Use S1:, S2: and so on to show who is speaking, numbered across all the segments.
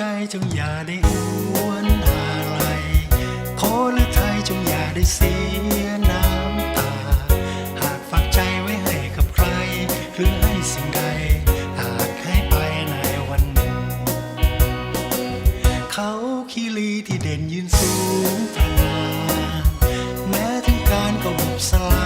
S1: จจงอย่าได้หวนอะไรขอฤทัยจงอย่าได้เสียน้ำตา หากฝากใจไว้ให้กับใคร หรือให้สิ่งใดอาจให้ไปในวันหนึ่ง เขาคีรีที่เด่นยืนสูงตรงานแม้ถึงการก็บุบสลาย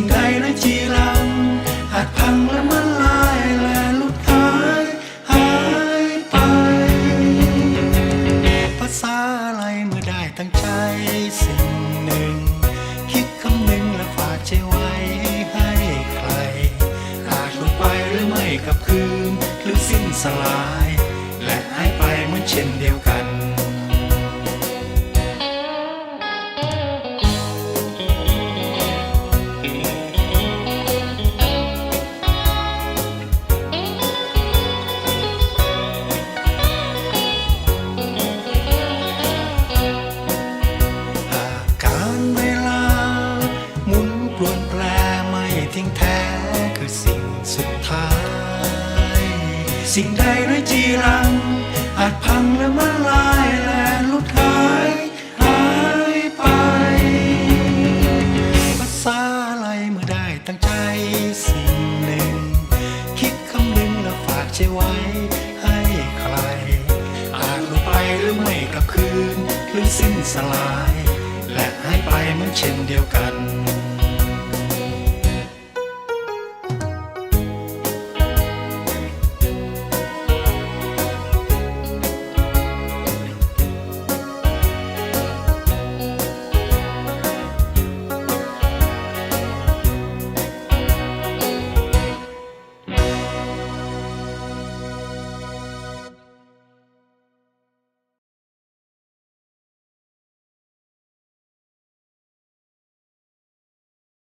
S1: สิ่งใดและจีรังอาจพังและมันลายและลุดหายหายไป ภาษาอะไรเมื่อได้ตั้งใจสิ่งหนึ่ง คิดคำหนึ่งและฝากใจไว้ให้ใครอาจหลุดไปหรือไม่กลับคืนหรือสิ้นสลาย และหายไปเหมือนเช่นเดียวกัน สุดท้าย สิ่งใดไร้จีรัง อาจพังและมาลายและลุดหายหายไปภาษาอะไรเมื่อได้ตั้งใจสิ่งหนึ่ง คิดคำหนึ่งแล้วฝากใจไว้ให้ใคร อาจลุดไปหรือไม่กลับคืน หรือสิ้นสลาย และหายไปเหมือนเช่นเดียวกัน